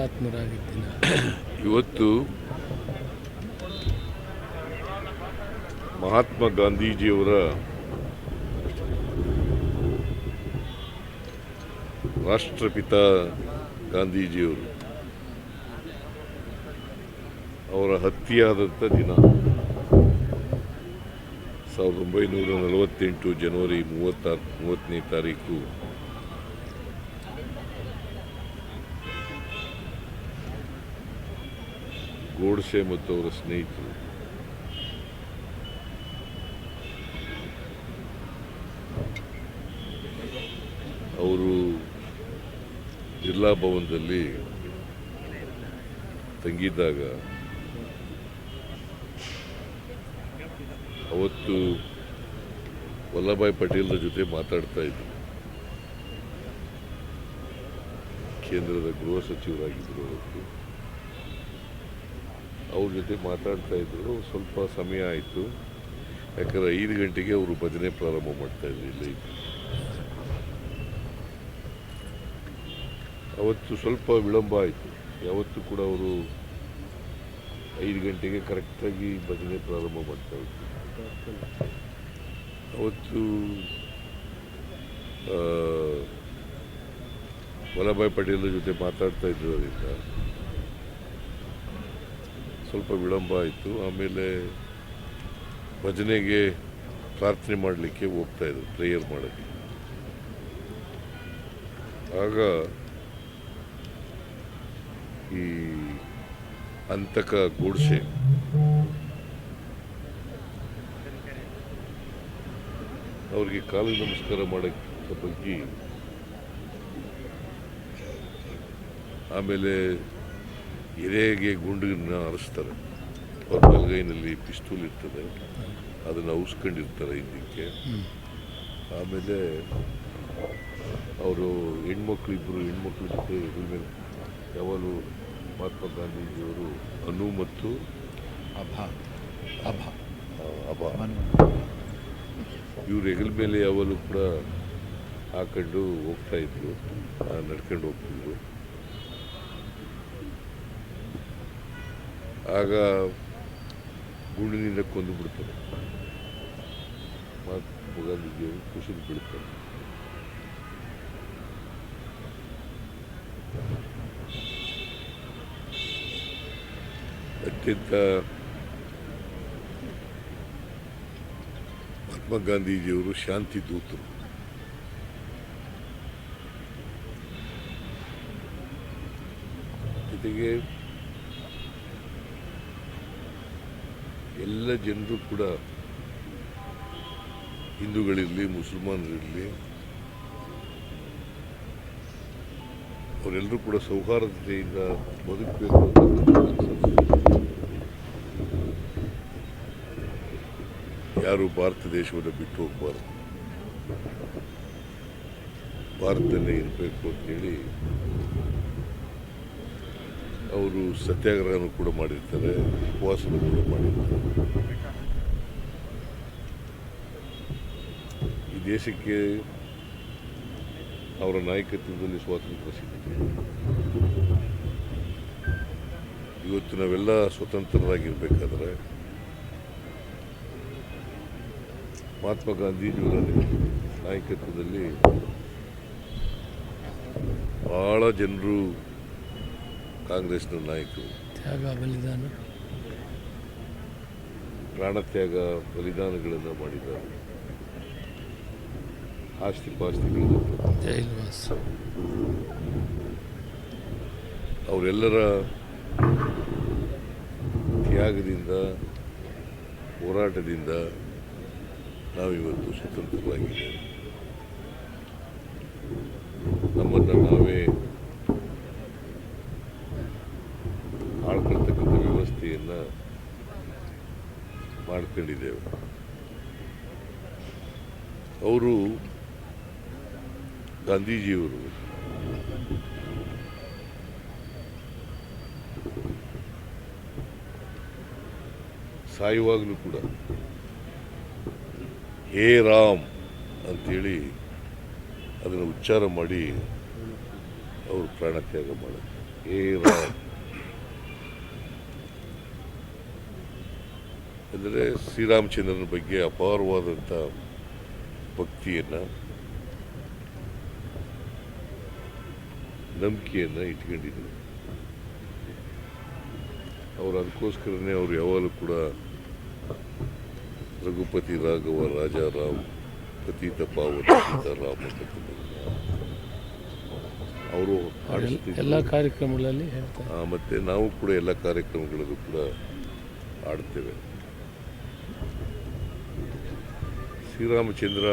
ಹುತಾತ್ಮರಾಗಿದ್ದಿನ? ಇವತ್ತು ಮಹಾತ್ಮ ಗಾಂಧೀಜಿಯವರ ರಾಷ್ಟ್ರಪಿತ ಗಾಂಧೀಜಿಯವರು ಅವರ ಹತ್ಯೆಯಾದಂಥ ದಿನ ಸಾವಿರದ ಒಂಬೈನೂರ ನಲವತ್ತೆಂಟು ಜನವರಿ ಮೂವತ್ತಾರು, ಮೂವತ್ತನೇ ತಾರೀಕು ಗೋಡ್ಸೆ ಮತ್ತು ಅವರ ಸ್ನೇಹಿತರು. ಅವರು ಜಿಲ್ಲಾ ಭವನದಲ್ಲಿ ತಂಗಿದ್ದಾಗ ಅವತ್ತು ವಲ್ಲಭಾಯ್ ಪಟೇಲ್ರ ಜೊತೆ ಮಾತಾಡ್ತಾ ಇದ್ರು. ಕೇಂದ್ರದ ಗೃಹ ಸಚಿವರಾಗಿದ್ದರು ಅವತ್ತು. ಅವ್ರ ಜೊತೆ ಮಾತಾಡ್ತಾ ಇದ್ರು. ಸ್ವಲ್ಪ ಸಮಯ ಆಯಿತು. ಯಾಕಂದ್ರೆ ಐದು ಗಂಟೆಗೆ ಅವರು ಭಜನೆ ಪ್ರಾರಂಭ ಮಾಡ್ತಾ ಇದ್ರು ಇಲ್ಲಿ. ಅವತ್ತು ಸ್ವಲ್ಪ ವಿಳಂಬ ಆಯಿತು. ಯಾವತ್ತು ಕೂಡ ಅವರು ಐದು ಗಂಟೆಗೆ ಕರೆಕ್ಟಾಗಿ ಭಜನೆ ಪ್ರಾರಂಭ ಮಾಡ್ತಾ ಇದ್ರು. ಅವತ್ತು ವಲ್ಲಭಾಯ್ ಪಟೇಲ್ರ ಜೊತೆ ಮಾತಾಡ್ತಾ ಇದ್ದೋದ್ರಿಂದ ಸ್ವಲ್ಪ ವಿಳಂಬ ಆಯಿತು. ಆಮೇಲೆ ಭಜನೆಗೆ ಪ್ರಾರ್ಥನೆ ಮಾಡಲಿಕ್ಕೆ ಹೋಗ್ತಾ ಇದ್ದರು ಪ್ರೇಯರ್ ಮಾಡೋಕ್ಕೆ. ಆಗ ಈ ಅಂತಕ ಗೋಡ್ಸೆ ಅವ್ರಿಗೆ ಕಾಲು ನಮಸ್ಕಾರ ಮಾಡೋಕ್ಕೆ ಬಗ್ಗೆ ಆಮೇಲೆ ಎದೆಗೆ ಗುಂಡಿನ ಹರಿಸ್ತಾರೆ ಅವ್ರ ಬಲಗೈನಲ್ಲಿ ಪಿಸ್ತೂಲ್ ಇರ್ತದೆ. ಅದನ್ನು ಔಸ್ಕೊಂಡಿರ್ತಾರೆ ಹಿಂದಕ್ಕೆ. ಆಮೇಲೆ ಅವರು ಹೆಣ್ಮಕ್ಳು ಇಬ್ಬರು ಹೆಣ್ಮಕ್ಳ ಜೊತೆ ಇದ್ರ ಮೇಲೆ ಯಾವಾಗಲೂ ಮಹಾತ್ಮ ಗಾಂಧೀಜಿಯವರು ಅನು ಮತ್ತು ಅಭ ಅಭ. ಆ, ಅಭ. ಇವ್ರ ಹೆಗಲ ಮೇಲೆ ಯಾವಾಗಲೂ ಕೂಡ ಹಾಕೊಂಡು ಹೋಗ್ತಾಯಿದ್ರು ನಡ್ಕೊಂಡು ಹೋಗ್ತಿದ್ರು. ಆಗ ಗುಂಡಿನಿಂದ ಕೊಂದು ಬಿಡ್ತಾರೆ. ಮಹಾತ್ಮ ಗಾಂಧೀಜಿಯವರು ಕುಸಿದು ಬಿಡ್ತಾರೆ ಅತ್ಯಂತ ಮಹಾತ್ಮ ಗಾಂಧೀಜಿಯವರು ಶಾಂತಿ ದೂತರು. ಜೊತೆಗೆ ಎಲ್ಲ ಜನರು ಕೂಡ ಹಿಂದೂಗಳಿರಲಿ, ಮುಸಲ್ಮಾನರಿರಲಿ ಅವರೆಲ್ಲರೂ ಕೂಡ ಸೌಹಾರ್ದತೆಯಿಂದ ಬದುಕಬೇಕು ಯಾರು ಭಾರತ ದೇಶವನ್ನು ಬಿಟ್ಟು ಹೋಗಬಾರ್ದು. ಭಾರತದಲ್ಲೇ ಇರಬೇಕು ಅಂತೇಳಿ ಅವರು ಸತ್ಯಾಗ್ರಹನೂ ಕೂಡ ಮಾಡಿರ್ತಾರೆ, ಉಪವಾಸನೂ ಕೂಡ ಮಾಡಿರ್ತಾರೆ. ಈ ದೇಶಕ್ಕೆ ಅವರ ನಾಯಕತ್ವದಲ್ಲಿ ಸ್ವಾತಂತ್ರ್ಯ ಸಿಗುತ್ತೆ ಇವತ್ತು ನಾವೆಲ್ಲ ಸ್ವತಂತ್ರರಾಗಿರ್ಬೇಕಾದ್ರೆ ಮಹಾತ್ಮ ಗಾಂಧೀಜಿಯವರ ನಾಯಕತ್ವದಲ್ಲಿ ಭಾಳ ಜನರು ಕಾಂಗ್ರೆಸ್ನ ನಾಯಕರು. ತ್ಯಾಗ ಬಲಿದಾನ. ಪ್ರಾಣತ್ಯಾಗ ಬಲಿದಾನಗಳನ್ನು ಮಾಡಿದ್ದಾರೆ. ಆಸ್ತಿ ಪಾಸ್ತಿಗಳನ್ನು ಜೈಲ್ವಾಸ ಅವರೆಲ್ಲರ ತ್ಯಾಗದಿಂದ ಹೋರಾಟದಿಂದ ನಾವಿವತ್ತು ಸ್ವತಂತ್ರರಾಗಿದ್ದೇವೆ. ಅವರು ಗಾಂಧೀಜಿಯವರು. ಸಾಯುವಾಗಲೂ ಕೂಡ ಹೇ ರಾಮ್ ಅಂತೇಳಿ ಅದನ್ನು ಉಚ್ಚಾರ ಮಾಡಿ ಅವರು ಪ್ರಾಣತ್ಯಾಗ ಮಾಡಿದ್ರು. ಹೇ ರಾಮ್. ಅಂದರೆ ಶ್ರೀರಾಮಚಂದ್ರನ ಬಗ್ಗೆ ಅಪಾರವಾದಂಥ ಭಕ್ತಿಯನ್ನು ನಂಬಿಕೆಯನ್ನು ಇಟ್ಕೊಂಡಿದ್ರು. ಅವರು ಅದಕ್ಕೋಸ್ಕರನೇ ಅವರು ಯಾವಾಗಲೂ ಕೂಡ ರಘುಪತಿ ರಾಘವ ರಾಜ ಪತೀತ ಪಾವನ ಸೀತಾರಾಮ್ ಅವರು. ಎಲ್ಲ ಕಾರ್ಯಕ್ರಮಗಳಲ್ಲಿ ಮತ್ತೆ ನಾವು ಕೂಡ ಎಲ್ಲ ಕಾರ್ಯಕ್ರಮಗಳಲ್ಲೂ ಕೂಡ ಆಡ್ತೇವೆ. ಶ್ರೀರಾಮಚಂದ್ರ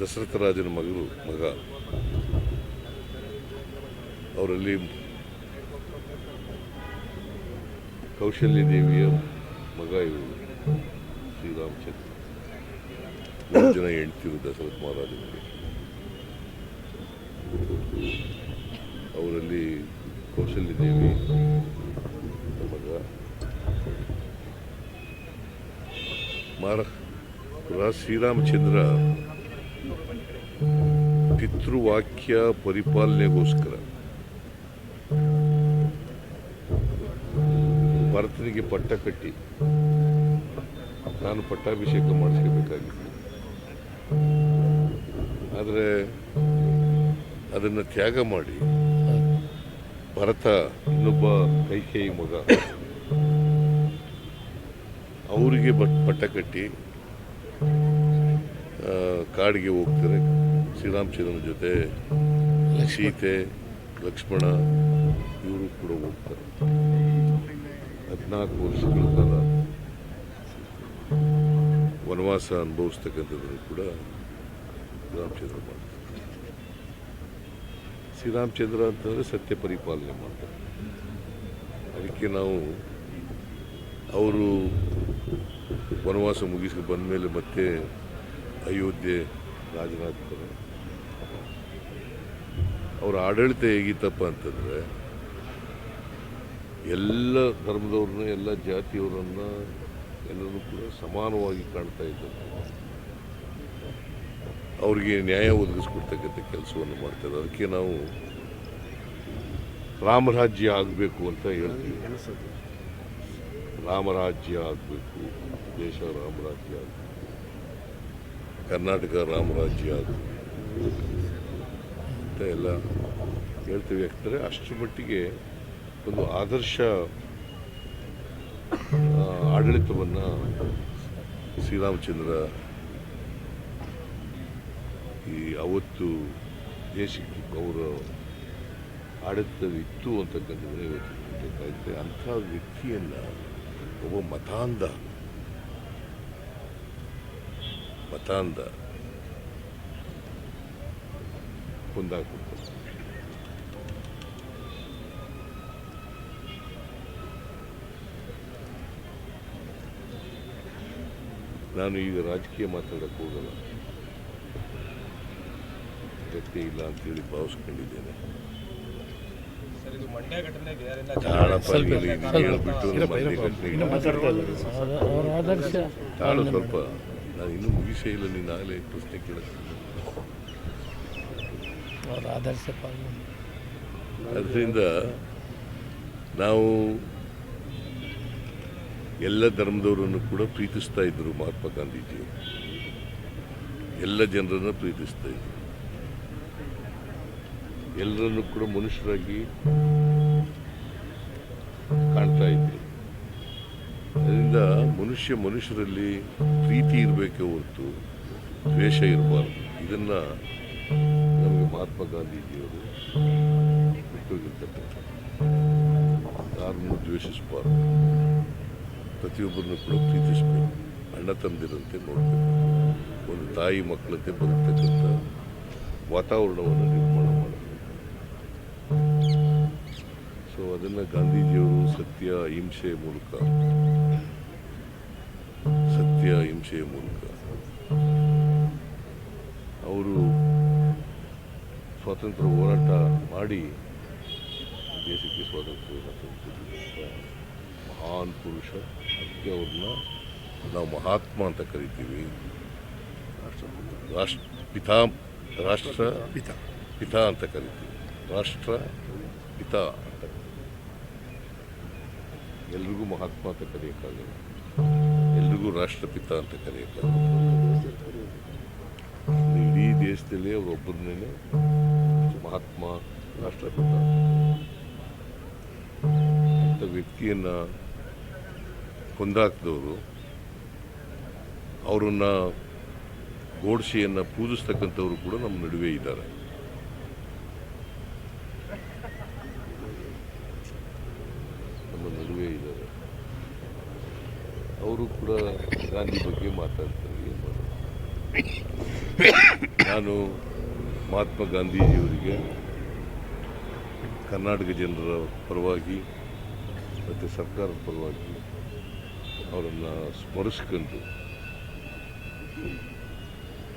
ದಶರಥ ರಾಜನ ಮಗಳು ಮಗ. ಅವರಲ್ಲಿ ಕೌಶಲ್ಯ ದೇವಿಯ ಮಗ ಇವರು ಶ್ರೀರಾಮಚಂದ್ರ ಮೂರು ಜನ ಹೆಂಡ್ತಿರು ದಶರಥ ಮಹಾರಾಜನಿಗೆ. ಅವರಲ್ಲಿ ಕೌಶಲ್ಯ ದೇವಿ ಮಗ ಮಾರ ಶ್ರೀರಾಮಚಂದ್ರ ಪಿತೃವಾಕ್ಯ ಪರಿಪಾಲನೆಗೋಸ್ಕರ ಭರತನಿಗೆ ಪಟ್ಟ ಕಟ್ಟಿ ನಾನು ಪಟ್ಟಾಭಿಷೇಕ ಮಾಡಿಸ್ಕೋಬೇಕಾಗಿತ್ತು. ಆದರೆ ಅದನ್ನು ತ್ಯಾಗ ಮಾಡಿ ಭರತ ಇನ್ನೊಬ್ಬ ಕೈಕೇಯಿ ಮಗ. ಅವರಿಗೆ ಬಟ್ ಪಟ್ಟ ಕಟ್ಟಿ ಕಾಡಿಗೆ ಹೋಗ್ತಾರೆ. ಶ್ರೀರಾಮಚಂದ್ರನ ಜೊತೆ ಸೀತೆ, ಲಕ್ಷ್ಮಣ ಇವರು ಕೂಡ ಹೋಗ್ತಾರೆ. ಹದಿನಾಲ್ಕು ವರ್ಷಗಳ ಕಾಲ ವನವಾಸ ಅನುಭವಿಸ್ತಕ್ಕಂಥದ್ದನ್ನು ಕೂಡ ಶ್ರೀರಾಮಚಂದ್ರ ಮಾಡ್ತಾರೆ. ಶ್ರೀರಾಮಚಂದ್ರ ಅಂತಂದರೆ ಸತ್ಯ ಪರಿಪಾಲನೆ ಮಾಡ್ತಾರೆ. ಅದಕ್ಕೆ ನಾವು ಅವರು ವನವಾಸ ಮುಗಿಸಿ ಬಂದ ಮೇಲೆ ಮತ್ತೆ ಅಯೋಧ್ಯೆ ರಾಜನಾಗ್ತಾರೆ ಅವರ ಆಡಳಿತ ಹೇಗಿತ್ತಪ್ಪ ಅಂತಂದರೆ ಎಲ್ಲ ಧರ್ಮದವ್ರನ್ನ ಎಲ್ಲ ಜಾತಿಯವರನ್ನ ಎಲ್ಲರೂ ಕೂಡ ಸಮಾನವಾಗಿ ಕಾಣ್ತಾ ಇದ್ದಾರೆ. ಅವರಿಗೆ ನ್ಯಾಯ ಒದಗಿಸ್ಕೊಡ್ತಕ್ಕಂಥ ಕೆಲಸವನ್ನು ಮಾಡ್ತಾರೆ. ಅದಕ್ಕೆ ನಾವು ರಾಮರಾಜ್ಯ ಆಗಬೇಕು ಅಂತ ಹೇಳ್ತೀವಿ. ರಾಮರಾಜ್ಯ ಆಗಬೇಕು. ದೇಶ ರಾಮರಾಜ್ಯ ಕರ್ನಾಟಕ ರಾಮರಾಜ್ಯ ಅದು ಅಂತ ಎಲ್ಲ ಹೇಳ್ತೀವಿ. ಯಾಕಂದರೆ ಅಷ್ಟರ ಮಟ್ಟಿಗೆ ಒಂದು ಆದರ್ಶ ಆಡಳಿತವನ್ನು ಶ್ರೀರಾಮಚಂದ್ರ ಈ ಅವತ್ತು ದೇಶಕ್ಕೆ ಅವರ ಆಡಳಿತವಿತ್ತು ಅಂತಕ್ಕಂಥದ್ದು ಗೊತ್ತಾಗುತ್ತೆ ಅಂಥ ವ್ಯಕ್ತಿಯನ್ನು ಒಬ್ಬ ಮತಾಂಧ ಮತಾಂಧ ಕೊಂದಾಕ್ಬಿಡ್ತಾರೆ ನಾನು ಈಗ ರಾಜಕೀಯ ಮಾತಾಡಕ್ಕೆ ಹೋಗಲ್ಲ. ಅಗತ್ಯ ಇಲ್ಲ ಅಂತೇಳಿ ಭಾವಿಸ್ಕೊಂಡಿದ್ದೇನೆ. ಸ್ವಲ್ಪ ನೀನು ಇನ್ನೂ ಮುಗಿಸೇ ಇಲ್ಲ ನೀನು ಆಗಲೇ ಪ್ರಶ್ನೆ ಕೇಳುತ್ತೀನಿ ಅವರ ಆದರ್ಶ ಅದರಿಂದ ನಾವು ಎಲ್ಲ ಧರ್ಮದವರನ್ನು ಕೂಡ ಪ್ರೀತಿಸ್ತಾ ಇದ್ದರು ಮಹಾತ್ಮ ಗಾಂಧೀಜಿ ಎಲ್ಲ ಜನರನ್ನು ಪ್ರೀತಿಸ್ತಾ ಇದ್ದರು ಎಲ್ಲರನ್ನು ಕೂಡ ಮನುಷ್ಯರಾಗಿ ಕಾಣ್ತಾ ಇದ್ರು. ಅದರಿಂದ ಮನುಷ್ಯ ಮನುಷ್ಯರಲ್ಲಿ ಪ್ರೀತಿ ಇರಬೇಕೇ ಹೊರತು ದ್ವೇಷ ಇರಬಾರ್ದು. ಇದನ್ನು ನಮಗೆ ಮಹಾತ್ಮ ಗಾಂಧೀಜಿಯವರು ಬಿಟ್ಟೋಗಿರ್ತಕ್ಕಂಥ ಯಾರನ್ನು ದ್ವೇಷಿಸಬಾರ್ದು. ಪ್ರತಿಯೊಬ್ಬರನ್ನು ಕೂಡ ಪ್ರೀತಿಸಬೇಕು. ಅಣ್ಣ ತಂದಿರಂತೆ ನೋಡಬೇಕು. ಒಂದು ತಾಯಿ ಮಕ್ಕಳಂತೆ ಬದುಕ್ತಕ್ಕಂಥ ವಾತಾವರಣವನ್ನು ನಿರ್ಮಾಣ ಮಾಡಬೇಕು. ಸೊ ಅದನ್ನು ಗಾಂಧೀಜಿಯವರು ಸತ್ಯ ಅಹಿಂಸೆಯ ಮೂಲಕ ಸತ್ಯ ಹಿಂಸೆಯ ಮೂಲಕ? ಅವರು ಸ್ವಾತಂತ್ರ್ಯ ಹೋರಾಟ ಮಾಡಿ ದೇಶಕ್ಕೆ ಸ್ವಾತಂತ್ರ್ಯವನ್ನು ತಂದುಕೊಟ್ಟಿದ್ದಂಥ ಮಹಾನ್ ಪುರುಷ ಅದಕ್ಕೆ ಅವ್ರನ್ನ ನಾವು ಮಹಾತ್ಮ ಅಂತ ಕರಿತೀವಿ. ರಾಷ್ಟ್ರ ರಾಷ್ಟ್ರ ಪಿತಾ ರಾಷ್ಟ್ರ ಪಿತಾ. ಪಿತಾ ಅಂತ ಕರಿತೀವಿ. ರಾಷ್ಟ್ರ ಪಿತಾ ಅಂತ ಎಲ್ರಿಗೂ ಮಹಾತ್ಮ ಅಂತ ಕರೆಯೋಕ್ಕಾಗಲ್ಲ. ಎಲ್ರಿಗೂ ರಾಷ್ಟ್ರಪಿತ ಅಂತ ಕರೆಯೋಕ್ಕಾಗಲ್ಲ ಇಡೀ ದೇಶದಲ್ಲಿ ಅವರೊಬ್ಬರನ್ನೇ ಮಹಾತ್ಮ, ರಾಷ್ಟ್ರಪಿತ. ಅಂತ ವ್ಯಕ್ತಿಯನ್ನು ಕೊಂದಾಕಿದವರು, ಅವರನ್ನು ಗೋಡ್ಸೆಯನ್ನು ಪೂಜಿಸ್ತಕ್ಕಂಥವ್ರು ಕೂಡ ನಮ್ಮ ನಡುವೆ ಇದ್ದಾರೆ ನಮ್ಮ ನಡುವೆ ಇದ್ದಾರೆ ಅವರು ಕೂಡ ಗಾಂಧಿ ಬಗ್ಗೆ ಮಾತಾಡ್ತಾರೆ ನಾನು ಮಹಾತ್ಮ ಗಾಂಧೀಜಿಯವರಿಗೆ ಕರ್ನಾಟಕ ಜನರ ಪರವಾಗಿ ಮತ್ತು ಸರ್ಕಾರದ ಪರವಾಗಿ ಅವರನ್ನು ಸ್ಮರಿಸ್ಕೊಂಡು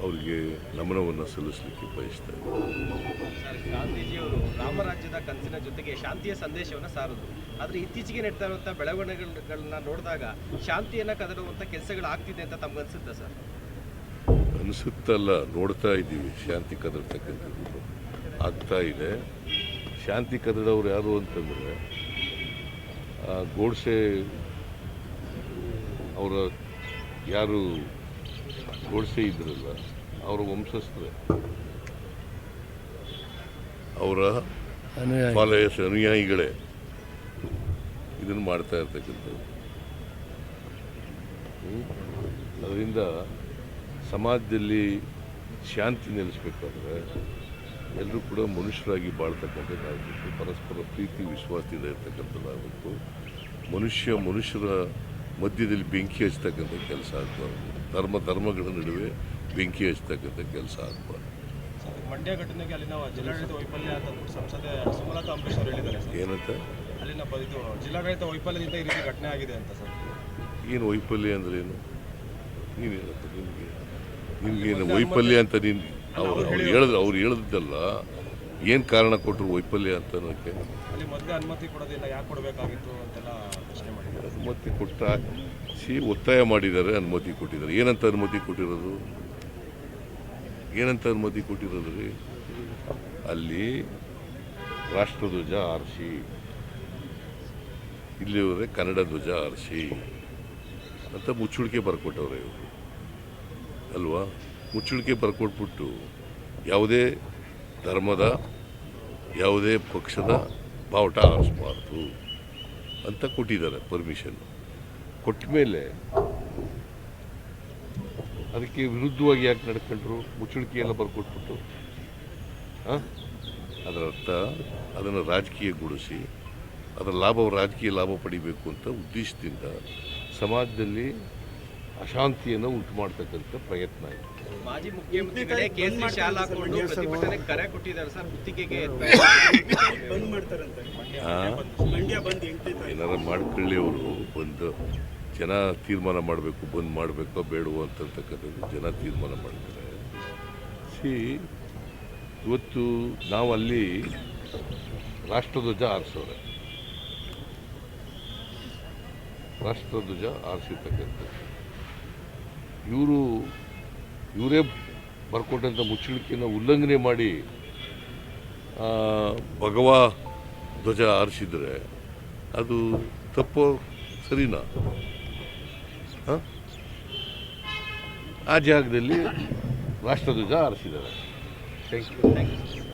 ಅವರಿಗೆ ನಮನವನ್ನು ಸಲ್ಲಿಸಲಿಕ್ಕೆ ಬಯಸ್ತಾರೆ ಇದ್ದೀನಿ ಗಾಂಧೀಜಿಯವರು ರಾಮರಾಜ್ಯದ ಕನಸಿನ ಜೊತೆಗೆ ಶಾಂತಿಯ ಸಂದೇಶವನ್ನು ಸಾರದು. ಆದರೆ ಇತ್ತೀಚೆಗೆ ನಡೀತಾ ಇರುವಂಥ ಬೆಳವಣಿಗೆಗಳನ್ನ ನೋಡಿದಾಗ ಶಾಂತಿಯನ್ನು ಕದಡುವಂಥ ಕೆಲಸಗಳು ಆಗ್ತಿದೆ ಅಂತ ತಮ್ಗನ್ಸುತ್ತಾ ಸರ್? ಅನಿಸುತ್ತಲ್ಲ ನೋಡ್ತಾ ಇದ್ದೀವಿ ಶಾಂತಿ ಕದಡ್ತಕ್ಕಂಥದ್ದು. ಆಗ್ತಾ ಇದೆ. ಶಾಂತಿ ಕದಡವ್ರು ಯಾರು ಅಂತಂದರೆ ಗೋಡ್ಸೆ ಅವರ ಯಾರು ಗೋಡ್ಸೆ ಇದ್ರಲ್ಲ ಅವರ ವಂಶಸ್ಥರೇ. ಅವರ ಫಾಲೋಯರ್ಸ್ ಅನುಯಾಯಿಗಳೇ ಇದನ್ನು ಮಾಡ್ತಾ ಇರ್ತಕ್ಕಂಥದ್ದು. ಅದರಿಂದ ಸಮಾಜದಲ್ಲಿ ಶಾಂತಿ ನೆಲೆಸಬೇಕಾದ್ರೆ ಎಲ್ಲರೂ ಕೂಡ ಮನುಷ್ಯರಾಗಿ ಬಾಳ್ತಕ್ಕಂಥದ್ದಾಗಬೇಕು ಪರಸ್ಪರ ಪ್ರೀತಿ ವಿಶ್ವಾಸದಿಂದ ಇರ್ತಕ್ಕಂಥದ್ದಾಗಬೇಕು ಮನುಷ್ಯ ಮನುಷ್ಯರ ಮಧ್ಯದಲ್ಲಿ ಬೆಂಕಿ ಹಚ್ಚತಕ್ಕಂಥ ಕೆಲಸ ಆಗಬಾರ್ದು ಧರ್ಮ ಧರ್ಮಗಳ ನಡುವೆ ಬೆಂಕಿ ಹಚ್ಚತಕ್ಕಂಥ ಕೆಲಸ ಆಗಬಾರ್ದು. ಮಂಡ್ಯ ಘಟನೆಗೆ ಅಲ್ಲಿನ ಜಿಲ್ಲಾಡಳಿತ ವೈಫಲ್ಯ ಅಂತ ಸಂಸದೆ ಸುಮಲತಾ ಅಂಬರೀಶ್ ಅವರು ಹೇಳಿದ್ದಾರೆ ಏನಂತ? ಅಲ್ಲಿನ ಇದು ಜಿಲ್ಲಾಡಳಿತ ವೈಫಲ್ಯದಿಂದ ಈ ರೀತಿ ಘಟನೆ ಆಗಿದೆ ಅಂತ ಸರ್. ಏನು ವೈಫಲ್ಯ ಅಂದ್ರೆ ಏನು? ನೀನು ನಿಮಗೆ ನಿನಗೇನು ವೈಫಲ್ಯ ಅಂತ ನೀನು ಅವ್ರು ಅವ್ರು ಹೇಳಿದ್ರು ಅವ್ರು ಹೇಳಿದ್ದಲ್ಲ. ಏನು ಕಾರಣ ಕೊಟ್ಟರು ವೈಫಲ್ಯ ಅಂತ ಅನ್ನೋಕ್ಕೆ? ಅನುಮತಿ ಕೊಟ್ಟ ಸಿ ಒತ್ತಾಯ ಮಾಡಿದ್ದಾರೆ ಅನುಮತಿ ಕೊಟ್ಟಿದ್ದಾರೆ. ಏನಂತ ಅನುಮತಿ ಕೊಟ್ಟಿರೋದು? ಏನಂತ ಅನುಮತಿ ಕೊಟ್ಟಿರೋದು ರೀ? ಅಲ್ಲಿ ರಾಷ್ಟ್ರಧ್ವಜ ಆರಿಸಿ ಇಲ್ಲಿ ಹೋದರೆ ಕನ್ನಡ ಧ್ವಜ ಆರಿಸಿ ಅಂತ ಮುಚ್ಚುಳಿಕೆ ಬರ್ಕೊಟ್ಟವ್ರೆ ಇವರು. ಅಲ್ವಾ? ಮುಚ್ಚುಳಿಕೆ ಬರ್ಕೊಟ್ಬಿಟ್ಟು ಯಾವುದೇ ಧರ್ಮದ ಯಾವುದೇ ಪಕ್ಷದ ಬಾವುಟ ಆರಿಸಬಾರ್ದು ಅಂತ ಕೊಟ್ಟಿದ್ದಾರೆ ಪರ್ಮಿಷನ್ ಕೊಟ್ಟ ಮೇಲೆ ಅದಕ್ಕೆ ವಿರುದ್ಧವಾಗಿ ಯಾಕೆ ನಡ್ಕೊಂಡ್ರು? ಮುಚ್ಚುಳಿಕೆಯೆಲ್ಲ ಬರ್ಕೊಟ್ಬಿಟ್ಟು. ಹಾಂ ಅದರ ಅರ್ಥ ಅದನ್ನು ರಾಜಕೀಯಗೊಳಿಸಿ, ಅದರ ಲಾಭ, ರಾಜಕೀಯ ಲಾಭ ಪಡಿಬೇಕು ಅಂತ ಉದ್ದೇಶದಿಂದ ಸಮಾಜದಲ್ಲಿ ಅಶಾಂತಿಯನ್ನು ಉಂಟು ಮಾಡ್ತಕ್ಕಂಥ ಪ್ರಯತ್ನ ಇದೆ. ಮಾಜಿ ಮುಖ್ಯಮಂತ್ರಿಗಳೇ ಕೇಸರಿ ಶಾಲಾ ಹಾಕೊಂಡು ಪ್ರತಿಭಟನೆ ಕರೆ ಕೊಟ್ಟಿದ್ದಾರೆ ಸರ್ ಗುತ್ತಿಗೆಗೆ ಬಂದ್ ಮಾಡ್ತಾರಂತೆ? ಮಂಡ್ಯ ಬಂದ್ ಏನಾರ ಮಾಡ್ಕೊಳ್ಳಿ ಅವರು ಬಂದು. ಜನ ತೀರ್ಮಾನ ಮಾಡಬೇಕು ಬಂದ್ ಮಾಡಬೇಕೋ ಬೇಡವೋ ಅಂತಕ್ಕಂಥದ್ದು ಜನ ತೀರ್ಮಾನ ಮಾಡ್ತಾರೆ. ಸಿ ಇವತ್ತು ನಾವು ಅಲ್ಲಿ ರಾಷ್ಟ್ರಧ್ವಜ ಆರಿಸೋರೆ. ರಾಷ್ಟ್ರಧ್ವಜ ಆರಿಸಿರ್ತಕ್ಕಂಥದ್ದು. ಇವರು ಇವರೇ ಬರ್ಕೊಟ್ಟಂಥ ಮುಚ್ಚಳಿಕೆಯನ್ನು ಉಲ್ಲಂಘನೆ ಮಾಡಿ ಭಗವಾ ಧ್ವಜ ಆರಿಸಿದ್ರೆ ಅದು ತಪ್ಪು ಸರಿನಾ? ಆ ಜಾಗದಲ್ಲಿ ರಾಷ್ಟ್ರಧ್ವಜ ಆರಿಸಿದ್ದಾರೆ ಥ್ಯಾಂಕ್ ಯು